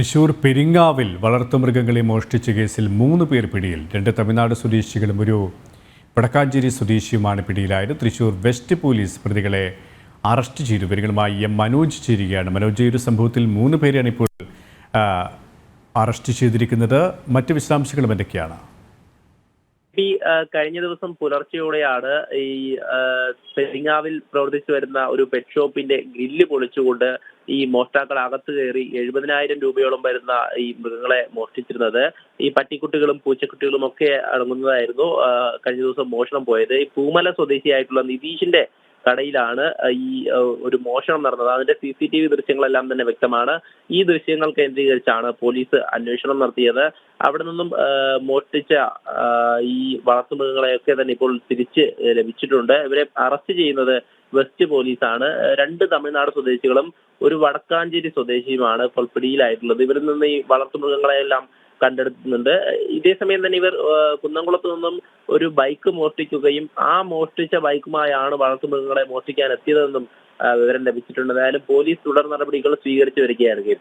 തൃശൂർ പെരിങ്ങാവിൽ വളർത്തുമൃഗങ്ങളെ മോഷ്ടിച്ച കേസിൽ മൂന്ന് പേർ പിടിയിൽ. രണ്ട് തമിഴ്നാട് സ്വദേശികളും ഒരു വടക്കാഞ്ചേരി സ്വദേശിയുമാണ് പിടിയിലായത്. തൃശൂർ വെസ്റ്റ് പോലീസ് പ്രതികളെ അറസ്റ്റ് ചെയ്തു. ഇവരുമായി എം മനോജ് ചേരുകയാണ്. മനോജ് ഈ ഒരു സംഭവത്തിൽ മൂന്ന് പേരെയാണ് ഇപ്പോൾ അറസ്റ്റ് ചെയ്തിരിക്കുന്നത്. മറ്റ് വിശദാംശങ്ങളും എന്തൊക്കെയാണ്? കഴിഞ്ഞ ദിവസം പുലർച്ചെയോടെയാണ് ഈ പെരിങ്ങാവിൽ പ്രവർത്തിച്ചു വരുന്ന ഒരു പെറ്റ് ഷോപ്പിന്റെ ഗ്രില്ല് പൊളിച്ചുകൊണ്ട് ഈ മോഷ്ടാക്കൾ അകത്ത് കയറി എഴുപതിനായിരം രൂപയോളം വരുന്ന ഈ മൃഗങ്ങളെ മോഷ്ടിച്ചിരുന്നത്. ഈ പട്ടിക്കുട്ടികളും പൂച്ചക്കുട്ടികളും ഒക്കെ അടങ്ങുന്നതായിരുന്നു കഴിഞ്ഞ ദിവസം മോഷണം പോയത്. ഈ പൂമല സ്വദേശിയായിട്ടുള്ള നിതീഷിന്റെ കടയിലാണ് ഈ ഒരു മോഷണം നടന്നത്. അതിന്റെ സി സി ടി വി ദൃശ്യങ്ങളെല്ലാം തന്നെ വ്യക്തമാണ്. ഈ ദൃശ്യങ്ങൾ കേന്ദ്രീകരിച്ചാണ് പോലീസ് അന്വേഷണം നടത്തിയത്. അവിടെ നിന്നും മോഷ്ടിച്ച ഈ വളർത്തുമൃഗങ്ങളെയൊക്കെ തന്നെ ഇപ്പോൾ തിരിച്ച് ലഭിച്ചിട്ടുണ്ട്. ഇവരെ അറസ്റ്റ് ചെയ്യുന്നത് വെസ്റ്റ് പോലീസാണ്. രണ്ട് തമിഴ്നാട് സ്വദേശികളും ഒരു വടക്കാഞ്ചേരി സ്വദേശിയുമാണ് ഇപ്പോൾ പിടിയിലായിട്ടുള്ളത്. ഇവരിൽ നിന്ന് ഈ വളർത്തുമൃഗങ്ങളെയെല്ലാം കണ്ടെടുക്കുന്നുണ്ട്. ഇതേസമയം തന്നെ ഇവർ കുന്നംകുളത്ത് നിന്നും ഒരു ബൈക്ക് മോഷ്ടിക്കുകയും ആ മോഷ്ടിച്ച ബൈക്കുമായാണ് വളർത്തുമൃഗങ്ങളെ മോഷ്ടിക്കാൻ എത്തിയതെന്നും വിവരം ലഭിച്ചിട്ടുണ്ട്. എന്തായാലും പോലീസ് തുടർ നടപടികൾ സ്വീകരിച്ചു വരികയാണ് കെ